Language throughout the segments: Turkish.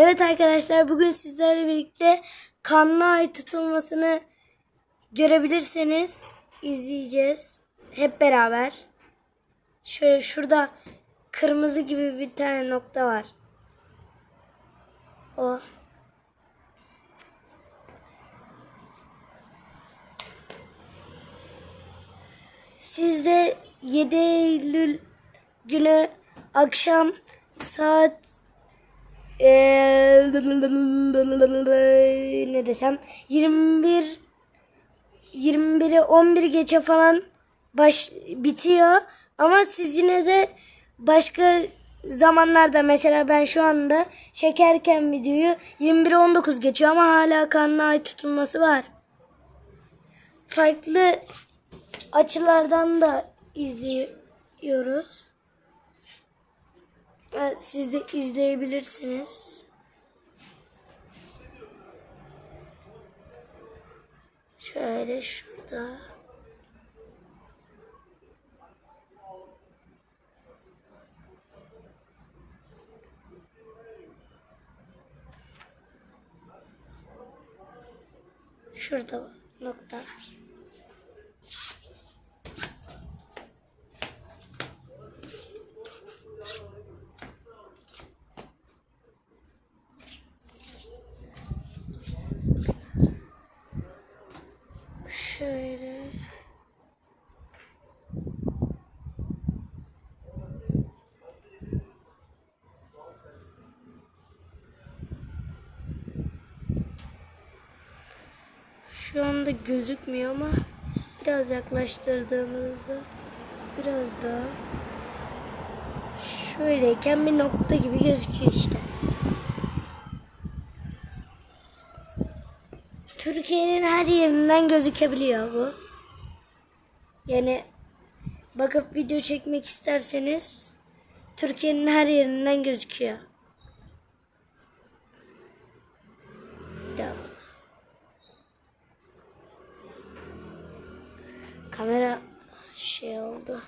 Evet arkadaşlar bugün sizlerle birlikte kanlı ay tutulmasını görebilirseniz izleyeceğiz. Hep beraber. Şöyle şurada kırmızı gibi bir tane nokta var. O. Siz de 7 Eylül günü akşam saat eee, ne desem 21 21'e 11 geçe falan baş bitiyor ama siz yine de başka zamanlarda mesela ben şu anda çekerken videoyu 21'e 19 geçiyor ama hala kanlı ay tutulması var. Farklı açılardan da izliyoruz. Evet, siz de izleyebilirsiniz. Şöyle şurada. Şurada nokta. Şöyle. Şu anda gözükmüyor ama biraz yaklaştırdığımızda biraz daha şöyleyken bir nokta gibi gözüküyor işte. Türkiye'nin her yerinden gözükebiliyor bu. Yani bakıp video çekmek isterseniz Türkiye'nin her yerinden gözüküyor. Bir daha bak. Kamera şey oldu.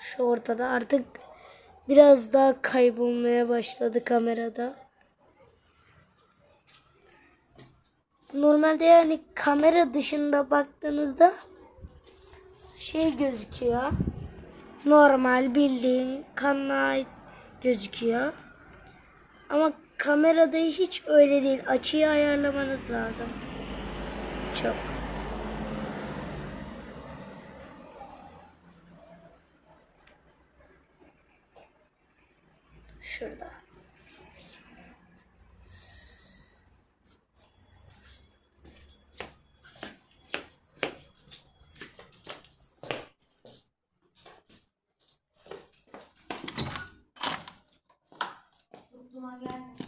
Şu ortada artık biraz daha kaybolmaya başladı kamerada. Normalde yani kamera dışında baktığınızda şey gözüküyor. Normal bildiğin kanal gözüküyor. Ama kamerada hiç öyle değil. Açıyı ayarlamanız lazım. Çok. Şurada. my God.